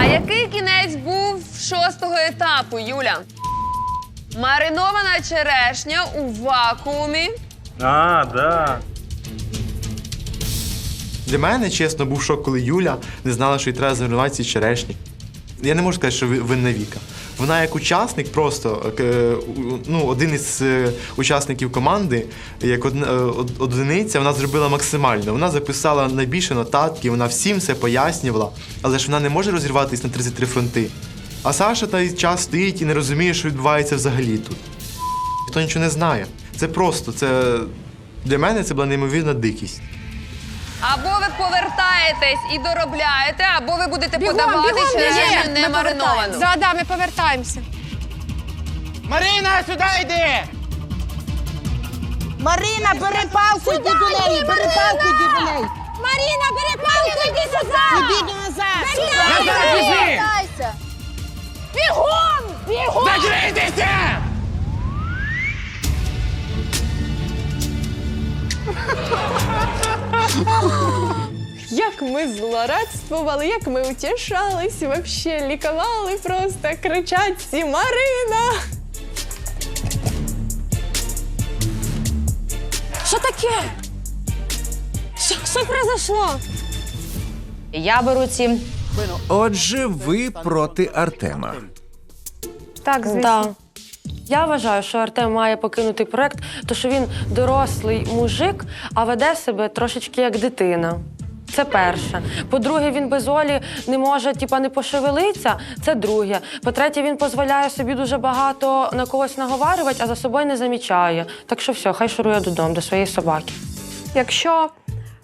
А який кінець був шостого етапу, Юля? Маринована черешня у вакуумі. А, да. Для мене, чесно, був шок, коли Юля не знала, що їй треба замаринувати ці черешні. Я не можу сказати, що винна Віка. Вона як учасник, просто е, ну, один із е, учасників команди, як е, одиниця, вона зробила максимально. Вона записала найбільше нотатки, вона всім все пояснювала, але ж вона не може розірватися на 33 фронти. А Саша той час стоїть і не розуміє, що відбувається взагалі тут. Ніхто нічого не знає. Це просто, це для мене це була неймовірна дикість. Або ви повертаєтесь і доробляєте, або ви будете Бігом, подавати бігом, черешню не Ми мариновану. Да, ми повертаємося. Марина, сюди йди! Марина, бери палку, йди до неї, бери палку, йди до неї. Маріна, бери палку, йди сюди! Іди назад. Назад біжи! Бігом! Як ми злорадствували, як ми утішались, вообще лікували, просто кричать всі Марина. Що таке? Що, що произошло? Я беру ці. Отже, ви проти Артема. Так, звісно. Да. Я вважаю, що Артем має покинути проект, тому що він дорослий мужик, а веде себе трошечки як дитина. Це перше. По-друге, він без Олі не може типа, не пошевелитися. Це друге. По-третє, він дозволяє собі дуже багато на когось наговарювати, а за собою не замічає. Так що все, хай шурує додому до своєї собаки. Якщо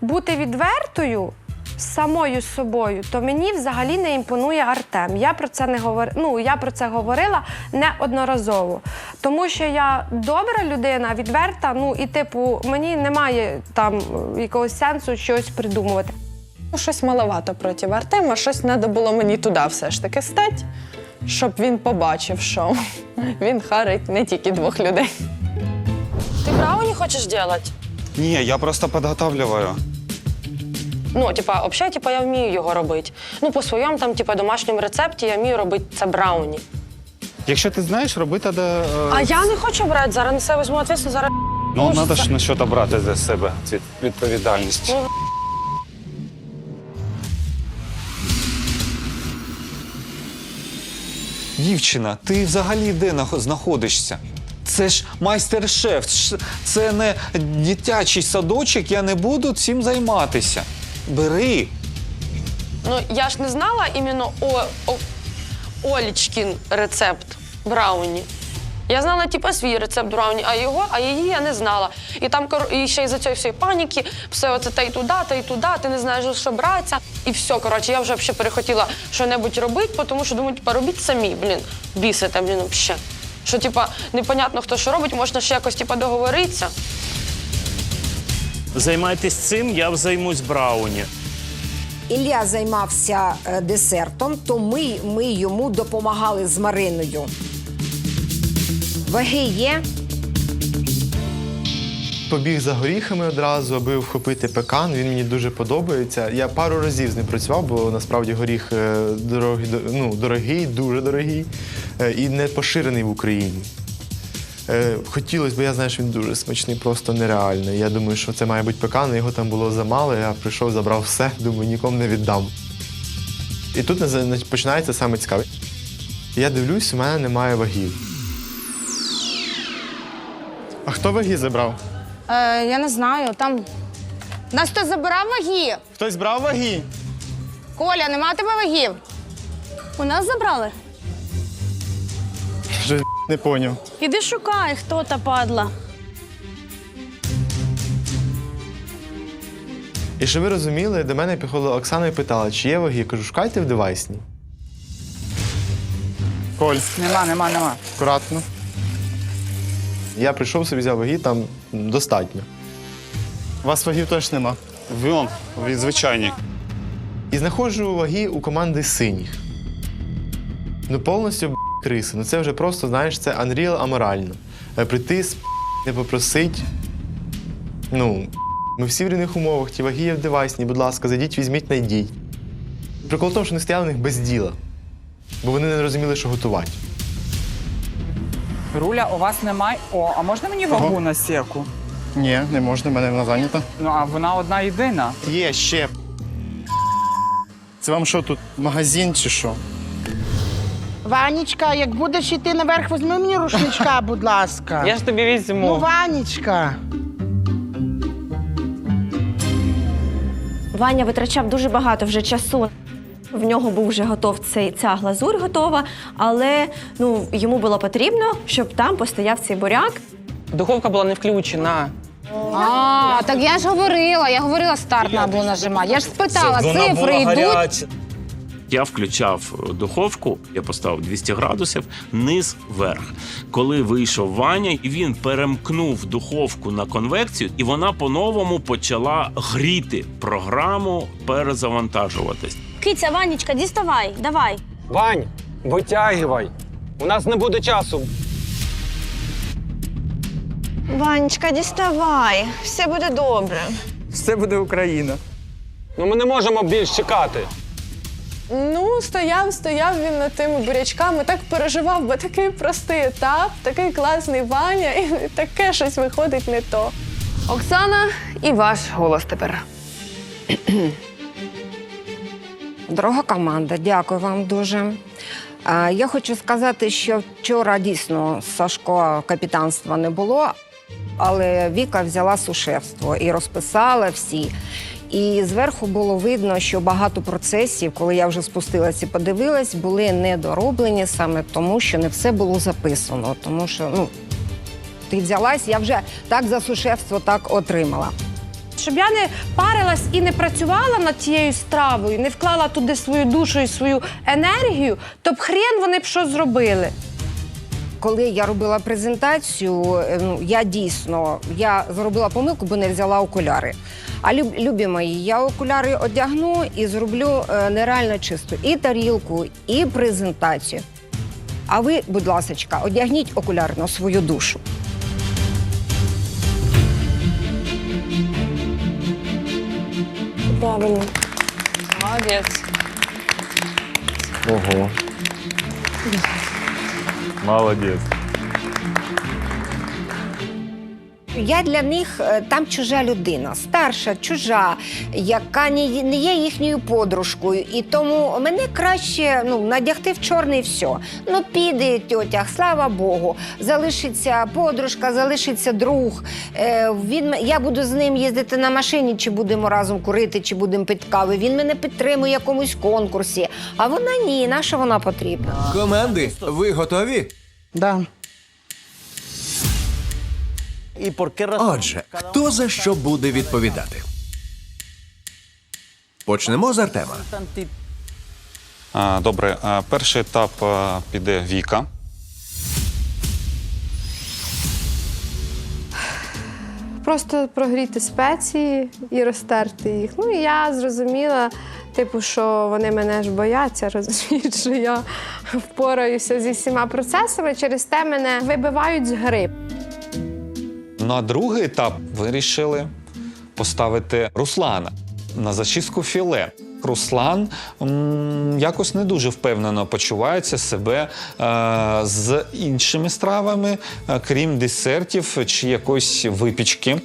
бути відвертою самою собою, то мені взагалі не імпонує Артем. Я про це не говор... ну, я про це говорила неодноразово. Тому що я добра людина, відверта, ну і типу, мені немає там якогось сенсу щось придумувати. Ну, Щось маловато проти Артема, щось треба було мені туди все ж таки стати, щоб він побачив, що він харить не тільки двох людей. Ти брауні хочеш робити? Не, я просто подготавливаю. Ну, типа, взагалі, типа, я вмію його робити. Ну, по своєму там, типа, домашньому рецепті я вмію робити це брауні. Якщо ти знаєш, роби тоді... е, А я не хочу брати зараз на себе візьму відповідальність, зараз. Ну, треба ж на що брати для себе цю відповідальність. Ну, Дівчина, ти взагалі де нах- знаходишся? Це ж майстер-шеф, це не дитячий садочок, я не буду цим займатися. Бери. Ну, я ж не знала іменно о, о, Олічкін рецепт брауні. Я знала, типу, свій рецепт брауні, а його, а її я не знала. І там і ще й за цієї всієї паніки, все оце та й туди, та й туди, ти не знаєш, що братися. І все, коротше, я вже взагалі перехотіла що-небудь робити, тому що думаю, типу, робіть самі, блін, бісите, блін, взагалі. Що, типа, непонятно, хто що робить, можна ще якось типа, договоритися. Займайтесь цим, я займусь брауні. Ілля займався е, десертом, то ми, ми йому допомагали з Мариною. Ваги є. Побіг за горіхами одразу, аби вхопити пекан. Він мені дуже подобається. Я пару разів з ним працював, бо насправді горіх е, дорогий, ну, дорогий, дуже дорогий е, і не поширений в Україні. Е, Хотілося б, я знаю, що він дуже смачний, просто нереальний. Я думаю, що це має бути пекан, його там було замало. Я прийшов, забрав все, думаю, нікому не віддам. І тут починається саме цікаве. Я дивлюсь, у мене немає вагів. А хто ваги забрав? Е, я не знаю, там. Нас хтось забирав ваги? Хтось брав ваги? Коля, нема тебе вагів? У нас забрали? Не поняв. Іди шукай, хто та падла. І щоб ви розуміли, до мене підходила Оксана і питала, чи є ваги. Я кажу, шукайте в девайсні. Коль, Нема, нема, нема. акуратно. Я прийшов собі взяв ваги, там достатньо. У вас вагів теж нема. Вон, від звичайні. І знаходжу ваги у команди синіх. Ну, повністю б, криси. Ну це вже просто, знаєш, це Unreal аморально. Е, Прийти, сп, не попросить. Ну, ми всі в рівних умовах, ті ваги є в девайсні, будь ласка, зайдіть, візьміть, найдіть. Прикол в тому, що вони стояли в них без діла, бо вони не розуміли, що готувати. Руля, у вас немає. О, а можна мені вагу на сірку? Ні, не можна, в мене вона зайнята. Ну, а вона одна єдина. Є ще. Це вам що тут, магазин чи що? Ванечка, як будеш йти наверх, візьми мені рушничка, будь ласка. Я ж тобі візьму. Ну, Ванечка. Ваня витрачав дуже багато вже часу. В нього був вже готов цей, ця глазурь готова, але ну, йому було потрібно, щоб там постояв цей буряк. Духовка була не включена. А, так я ж говорила, я говорила старт треба було нажимати. Я ж спитала, цифри йдуть. Я включав духовку, я поставив 200 градусів, низ вверх. Коли вийшов Ваня, і він перемкнув духовку на конвекцію, і вона по-новому почала гріти програму перезавантажуватись. Киця, Ванечка, діставай, давай. Вань, витягувай. У нас не буде часу. Ванечка, діставай, все буде добре. Все буде Україна. Ну ми не можемо більш чекати. Ну, стояв, стояв він над тими бурячками, так переживав, бо такий простий етап, такий класний Ваня, і таке щось виходить не то. Оксана, і ваш голос тепер. Дорога команда, дякую вам дуже. Е, Я хочу сказати, що вчора дійсно Сашко капітанства не було, але Віка взяла сушефство і розписала всі. І зверху було видно, що багато процесів, коли я вже спустилась і подивилась, були недороблені саме тому, що не все було записано. Тому що ну, ти взялась, я вже так за сушефство так отримала. Щоб я не парилась і не працювала над тією стравою, не вклала туди свою душу і свою енергію, то б хрен вони б що зробили. Коли я робила презентацію, е, ну я дійсно я зробила помилку, бо не взяла окуляри. А люб, любі мої, я окуляри одягну і зроблю е, нереально чисто і тарілку, і презентацію. А ви, будь ласка, одягніть окуляри на свою душу. Правильно. Молодець. Ого. Молодець. Я для них е, там чужа людина, старша, чужа, яка не не є їхньою подружкою. І тому мене краще ну, надягти в чорний все. Ну, піде тьотя, слава Богу. Залишиться подружка, залишиться друг. Е, він, я буду з ним їздити на машині, чи будемо разом курити, чи будемо пити кави. Він мене підтримує в якомусь конкурсі. А вона ні, на що вона потрібна? Команди, ви готові? Да. Отже, хто за що буде відповідати? Почнемо з Артема. Добре, перший етап піде Віка. Просто прогріти спеції і розтерти їх. Ну і я зрозуміла, типу, що вони мене ж бояться, розуміють, що я впораюся зі всіма процесами. Через те мене вибивають з гри. На другий етап вирішили поставити Руслана на зачистку філе. Руслан м, якось не дуже впевнено почувається себе е, з іншими стравами, е, крім десертів чи якоїсь випічки.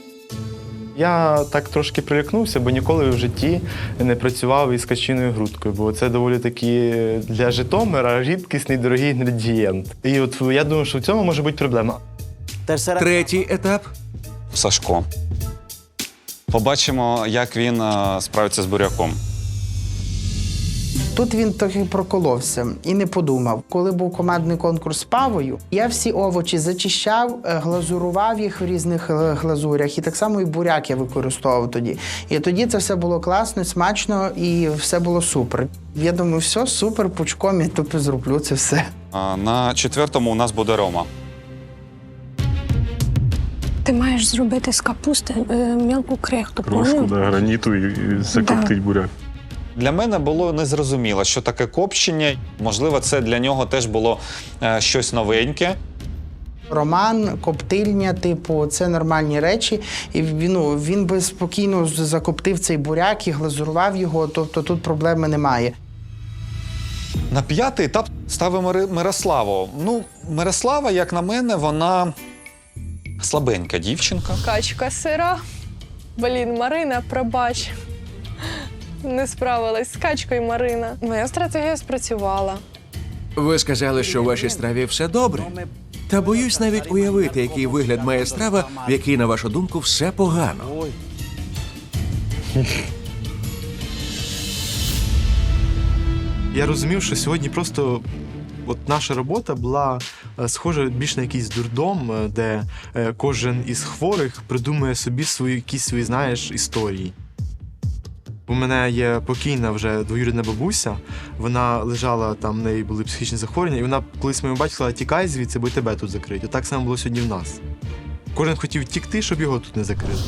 Я так трошки прилякнувся, бо ніколи в житті не працював із качиною грудкою, бо це доволі таки для Житомира рідкісний дорогий інгредієнт. І от я думаю, що в цьому може бути проблема. Третій етап. Сашко. Побачимо, як він е, справиться з буряком. Тут він трохи проколовся і не подумав. Коли був командний конкурс з павою, я всі овочі зачищав, е, глазурував їх в різних е, глазурях, і так само і буряк я використовував тоді. І тоді це все було класно, смачно і все було супер. Я думаю, все супер, пучком я тупо зроблю це все. На четвертому у нас буде Рома. Ти маєш зробити з капусти е, мілку крихту. да, граніту і, закоптить буряк. Для мене було незрозуміло, що таке копчення. Можливо, це для нього теж було е, щось новеньке. Роман, коптильня, типу, це нормальні речі. І він, ну, він би спокійно з- закоптив цей буряк і глазурував його, тобто тут проблеми немає. На п'ятий етап ставимо Ри- Мирославу. Ну, Мирослава, як на мене, вона слабенька дівчинка. Качка сира. Блін, Марина, пробач. Не справилась з качкою Марина. Моя стратегія спрацювала. Ви сказали, що у вашій страві все добре. Та боюсь навіть уявити, який вигляд має страва, в якій, на вашу думку, все погано. Я розумів, що сьогодні просто от наша робота була е, схожа більш на якийсь дурдом, е, де е, кожен із хворих придумує собі свої якісь свої, знаєш, історії. У мене є покійна вже двоюрідна бабуся. Вона лежала там, в неї були психічні захворювання, і вона колись моєму батьку сказала, тікай звідси, бо тебе тут закриють. Отак само було сьогодні в нас. Кожен хотів тікти, щоб його тут не закрили.